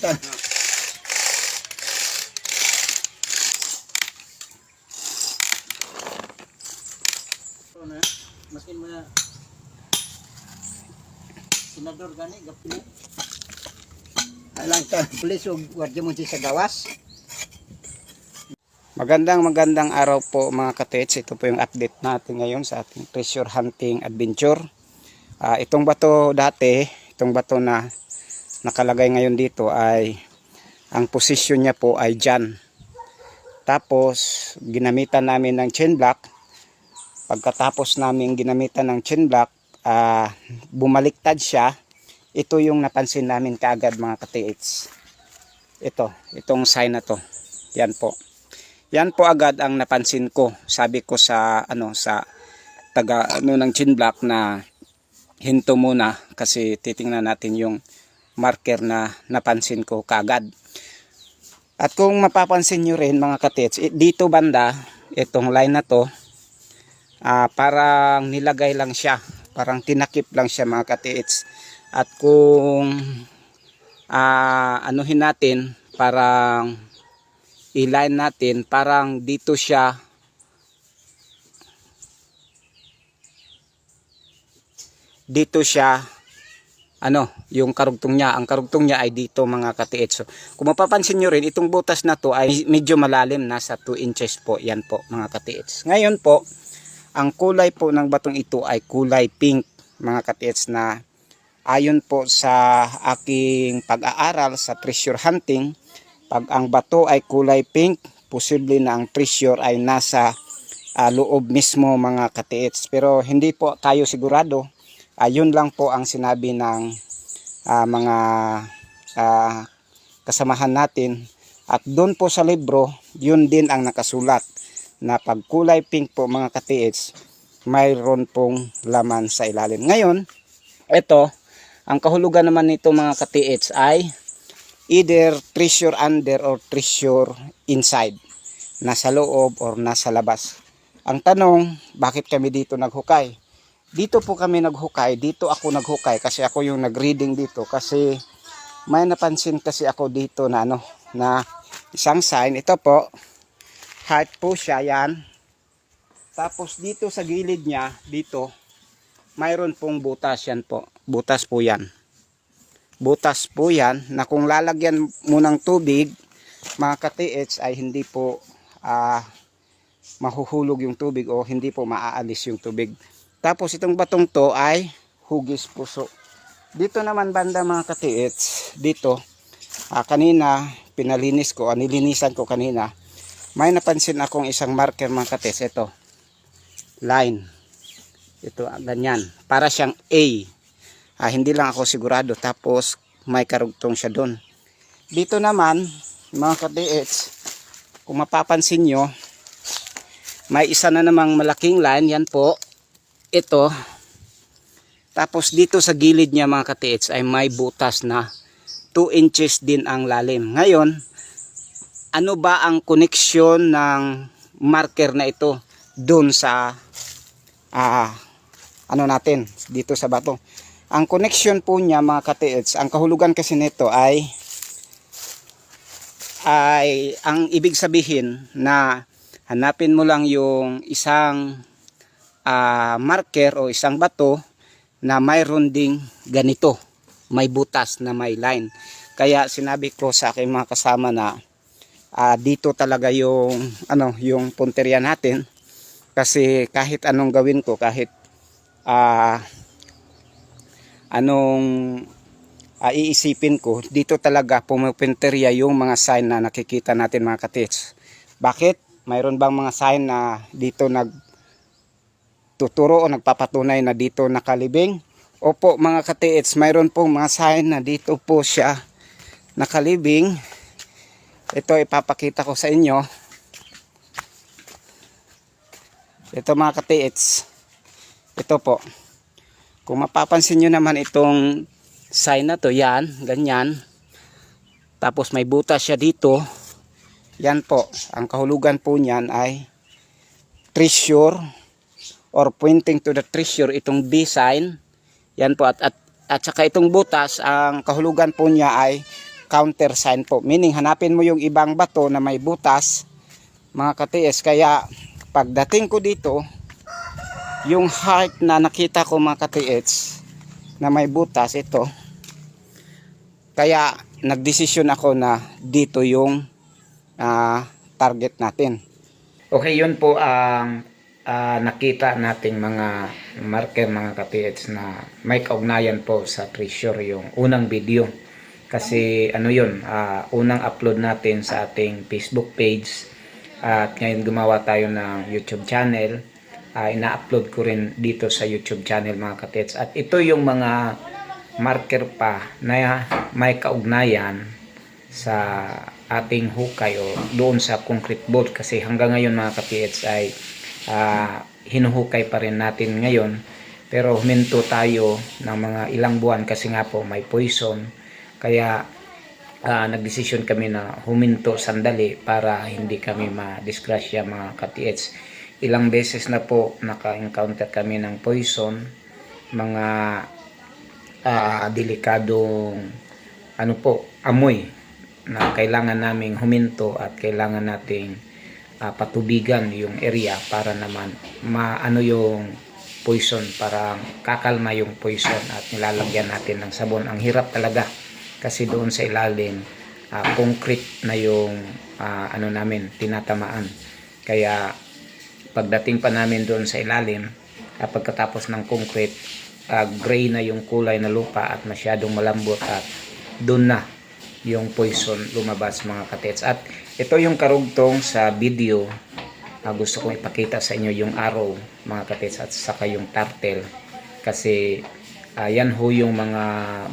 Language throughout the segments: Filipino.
tan. Masin mo na. Senador gani, gapi. Alang tan. Pulis o gwardiya mo sa gawas. Magandang magandang araw po mga katets. Ito po yung update natin ngayon sa ating treasure hunting adventure. Ah, itong bato dati, itong bato na nakalagay ngayon dito ay ang posisyon niya po ay dyan. Tapos ginamitan namin ng chain block. Pagkatapos namin ginamitan ng chain block, ah, bumaliktad siya. Ito yung napansin namin kaagad mga katets. Ito, itong sign na to. Yan po. Yan po agad ang napansin ko. Sabi ko sa ano sa taga ano ng chin block na hinto muna kasi titingnan natin yung marker na napansin ko kagad. At kung mapapansin nyo rin mga katits, eh, dito banda, itong line na to, ah, parang nilagay lang siya. Parang tinakip lang siya mga katits. At kung ah, anuhin natin, parang i-line natin parang dito siya dito siya ano, yung karugtong niya. Ang karugtong niya ay dito mga katiit. So, kung mapapansin nyo rin, itong butas na to ay medyo malalim, nasa 2 inches po. Yan po mga katiits. Ngayon po, ang kulay po ng batong ito ay kulay pink mga katiits na ayon po sa aking pag-aaral sa treasure hunting, pag ang bato ay kulay pink, posible na ang treasure ay nasa ah, loob mismo mga katiits. Pero hindi po tayo sigurado. Ayun lang po ang sinabi ng ah, mga ah, kasamahan natin. At doon po sa libro, yun din ang nakasulat na pag kulay pink po mga katiits, mayroon pong laman sa ilalim. Ngayon, ito, ang kahulugan naman nito mga katiits ay either treasure under or treasure inside. Nasa loob or nasa labas. Ang tanong, bakit kami dito naghukay? Dito po kami naghukay, dito ako naghukay kasi ako yung nagreading dito kasi may napansin kasi ako dito na ano, na isang sign. Ito po, heart po siya yan. Tapos dito sa gilid niya, dito, mayroon pong butas yan po. Butas po yan butas po yan na kung lalagyan mo ng tubig mga ka-TH ay hindi po ah, mahuhulog yung tubig o hindi po maaalis yung tubig tapos itong batong to ay hugis puso dito naman banda mga ka-TH dito ah, kanina pinalinis ko, ah, nilinisan ko kanina may napansin akong isang marker mga ka-TH ito line ito ah, ganyan para siyang A Ah, hindi lang ako sigurado. Tapos may karugtong siya doon. Dito naman, mga ka-DH, kung mapapansin nyo, may isa na namang malaking line. Yan po. Ito. Tapos dito sa gilid niya mga ka-TH ay may butas na 2 inches din ang lalim. Ngayon, ano ba ang koneksyon ng marker na ito doon sa ah, ano natin dito sa bato? Ang connection po niya mga ka-TH, ang kahulugan kasi nito ay ay ang ibig sabihin na hanapin mo lang yung isang ah, marker o isang bato na mayroon ding ganito, may butas na may line. Kaya sinabi ko sa aking mga kasama na ah, dito talaga yung ano, yung punteriya natin kasi kahit anong gawin ko, kahit ah anong ah, iisipin ko, dito talaga pumipinterya yung mga sign na nakikita natin mga katits. Bakit? Mayroon bang mga sign na dito nag tuturo o nagpapatunay na dito nakalibing? Opo mga katits, mayroon pong mga sign na dito po siya nakalibing. Ito ipapakita ko sa inyo. Ito mga katits. Ito po. Kung mapapansin nyo naman itong sign na to, yan, ganyan. Tapos may butas siya dito. Yan po, ang kahulugan po niyan ay treasure or pointing to the treasure itong B sign. Yan po at at, at saka itong butas ang kahulugan po niya ay countersign po. Meaning hanapin mo yung ibang bato na may butas mga katiis. Kaya pagdating ko dito, yung heart na nakita ko mga katiis na may butas ito. Kaya nagdesisyon ako na dito yung ah, target natin. Okay, yun po ang ah, nakita nating mga marker mga katiits na may kaugnayan po sa treasure yung unang video. Kasi ano yun, ah, unang upload natin sa ating Facebook page at ngayon gumawa tayo ng YouTube channel. Ah, ina-upload ko rin dito sa YouTube channel mga katiits. At ito yung mga marker pa na may kaugnayan sa ating hukay o doon sa concrete board kasi hanggang ngayon mga ka-PH ay ah, hinuhukay pa rin natin ngayon. Pero huminto tayo ng mga ilang buwan kasi nga po may poison. Kaya ah, nagdesisyon kami na huminto sandali para hindi kami ma-disgrasya mga ka-PH ilang beses na po naka-encounter kami ng poison. Mga ah, delikadong ano po amoy na kailangan naming huminto at kailangan nating ah, patubigan yung area para naman maano yung poison para kakalma yung poison at nilalagyan natin ng sabon. Ang hirap talaga kasi doon sa ilalim ah, concrete na yung ah, ano namin tinatamaan. Kaya pagdating pa namin doon sa ilalim at pagkatapos ng concrete ah, gray na yung kulay na lupa at masyadong malambot at doon na yung poison lumabas mga katets. At ito yung karugtong sa video Ah, gusto kong ipakita sa inyo yung arrow mga katets at saka yung turtle. Kasi ah, yan ho yung mga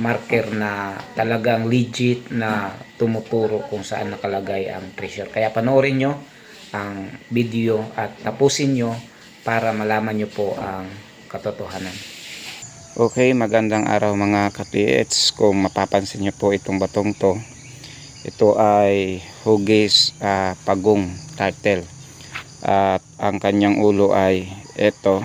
marker na talagang legit na tumuturo kung saan nakalagay ang treasure. Kaya panoorin nyo ang video at tapusin nyo para malaman nyo po ang katotohanan. Okay, magandang araw mga ka-PH. Kung mapapansin nyo po itong batong to, ito ay hugis ah, pagong turtle. At ang kanyang ulo ay ito.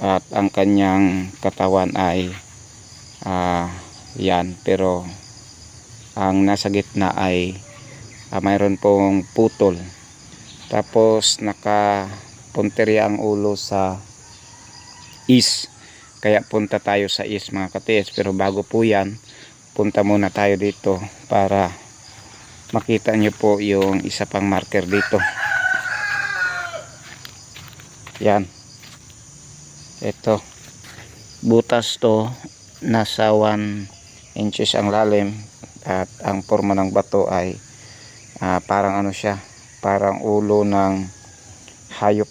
At ang kanyang katawan ay ah, yan. Pero ang nasa gitna ay ah, mayroon pong putol. Tapos naka punteriya ang ulo sa east kaya punta tayo sa east mga katiis pero bago po yan punta muna tayo dito para makita nyo po yung isa pang marker dito. Yan. Ito. Butas to. Nasa 1 inches ang lalim. At ang forma ng bato ay ah, parang ano siya? Parang ulo ng hayop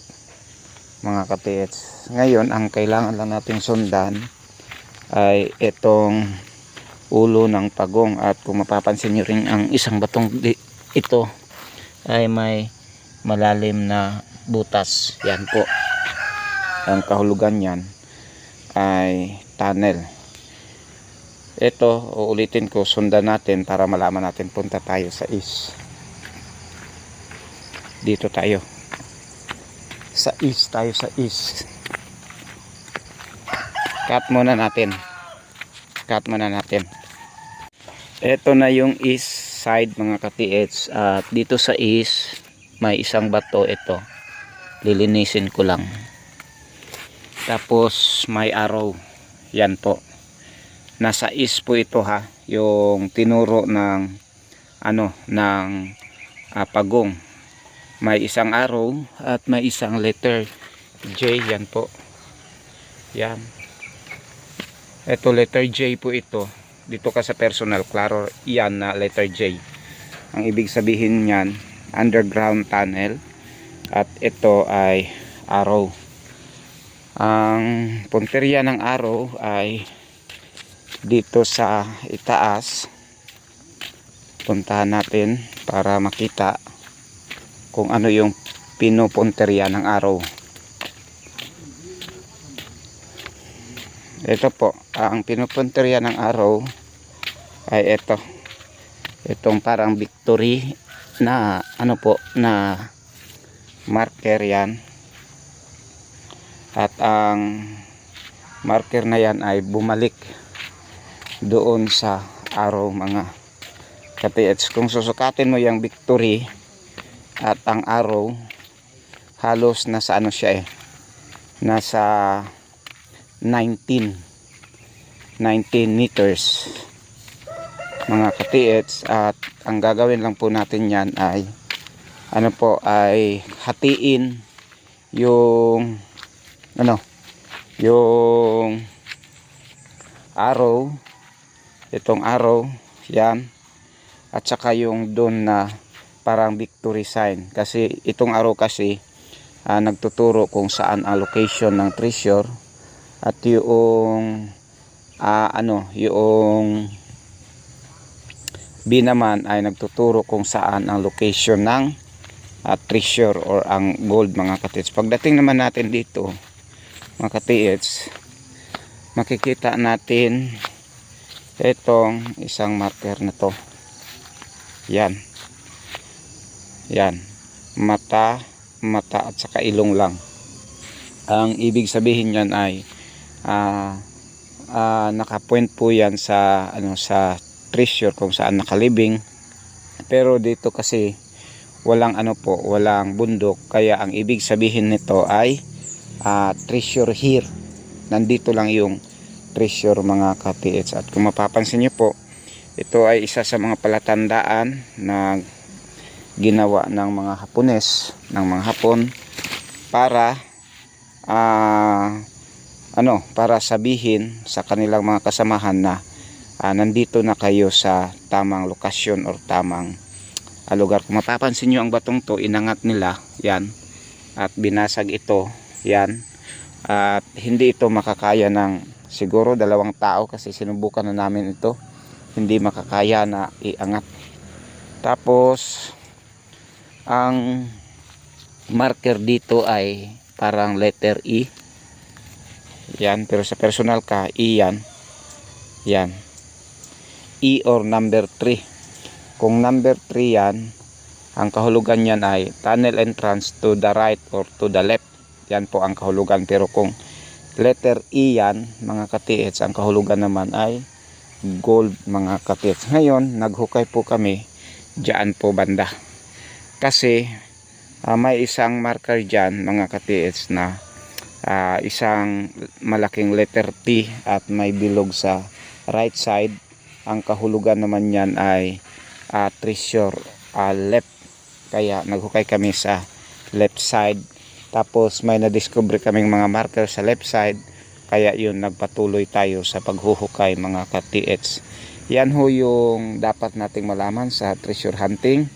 mga katiits ngayon ang kailangan lang nating sundan ay itong ulo ng pagong. At kung mapapansin nyo rin ang isang batong ito ay may malalim na butas. Yan po. Ang kahulugan yan ay tunnel. Ito uulitin ko sundan natin para malaman natin punta tayo sa east. Dito tayo. Sa east tayo sa east. Cut muna natin. Cut muna natin ito na yung east side mga ka-TH at dito sa east may isang bato. Ito lilinisin ko lang. Tapos may arrow. Yan po. Nasa east po ito ha? Yung tinuro ng ano ng ah, pagong. May isang arrow at may isang letter. J yan po. Yan. Ito letter J po ito dito ka sa personal klaro yan na letter J. Ang ibig sabihin niyan underground tunnel. At ito ay arrow. Ang punteriya ng arrow ay dito sa itaas. Puntahan natin para makita kung ano yung pinupunteriya ng araw. Ito po, ah, ang pinupunteriya ng araw ay ito. Itong parang victory na ano po na marker yan. At ang marker na yan ay bumalik doon sa araw mga katiits kung susukatin mo yung victory at ang arrow halos nasa ano siya eh nasa 19 19 meters. Mga katiits at ang gagawin lang po natin yan ay ano po ay hatiin yung ano yung arrow. Itong arrow yan. At saka yung doon na parang victory sign. Kasi itong arrow kasi ah, nagtuturo kung saan ang location ng treasure at yung ah, ano yung B naman ay nagtuturo kung saan ang location ng ah, treasure or ang gold mga katiits. Pagdating naman natin dito mga katiits makikita natin itong isang marker na to. Yan. Yan. Mata mata at saka ilong lang. Ang ibig sabihin yan ay ah ah, nakapoint po yan sa ano sa treasure kung saan nakalibing. Pero dito kasi walang ano po walang bundok. Kaya ang ibig sabihin nito ay ah, treasure here. Nandito lang yung treasure mga katiits at kung mapapansin nyo po ito ay isa sa mga palatandaan na ginawa ng mga Hapones ng mga Hapon para ah, ano para sabihin sa kanilang mga kasamahan na ah, nandito na kayo sa tamang lokasyon or tamang ah, lugar. Kung mapapansin nyo ang batong to inangat nila yan. At binasag ito yan. At hindi ito makakaya ng siguro dalawang tao kasi sinubukan na namin ito. Hindi makakaya na iangat. Tapos ang marker dito ay parang letter E yan pero sa personal ka E yan. Yan. E or number 3 kung number 3 yan ang kahulugan niyan ay tunnel entrance to the right or to the left. Yan po ang kahulugan. Pero kung letter E yan mga katiits ang kahulugan naman ay gold mga katiits ngayon naghukay po kami dyan po banda. Kasi ah, may isang marker dyan mga katiits na ah, isang malaking letter T at may bilog sa right side. Ang kahulugan naman yan ay ah, treasure ah, left. Kaya naghukay kami sa left side. Tapos may na-discover kaming mga marker sa left side. Kaya yun nagpatuloy tayo sa paghuhukay mga ka-TH yan ho yung dapat nating malaman sa treasure hunting.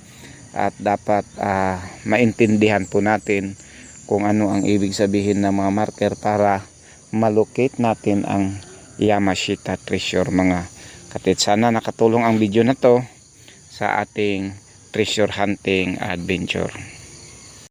At dapat ah, maintindihan po natin kung ano ang ibig sabihin ng mga marker para malocate natin ang Yamashita treasure mga katit. Sana nakatulong ang video na to sa ating treasure hunting adventure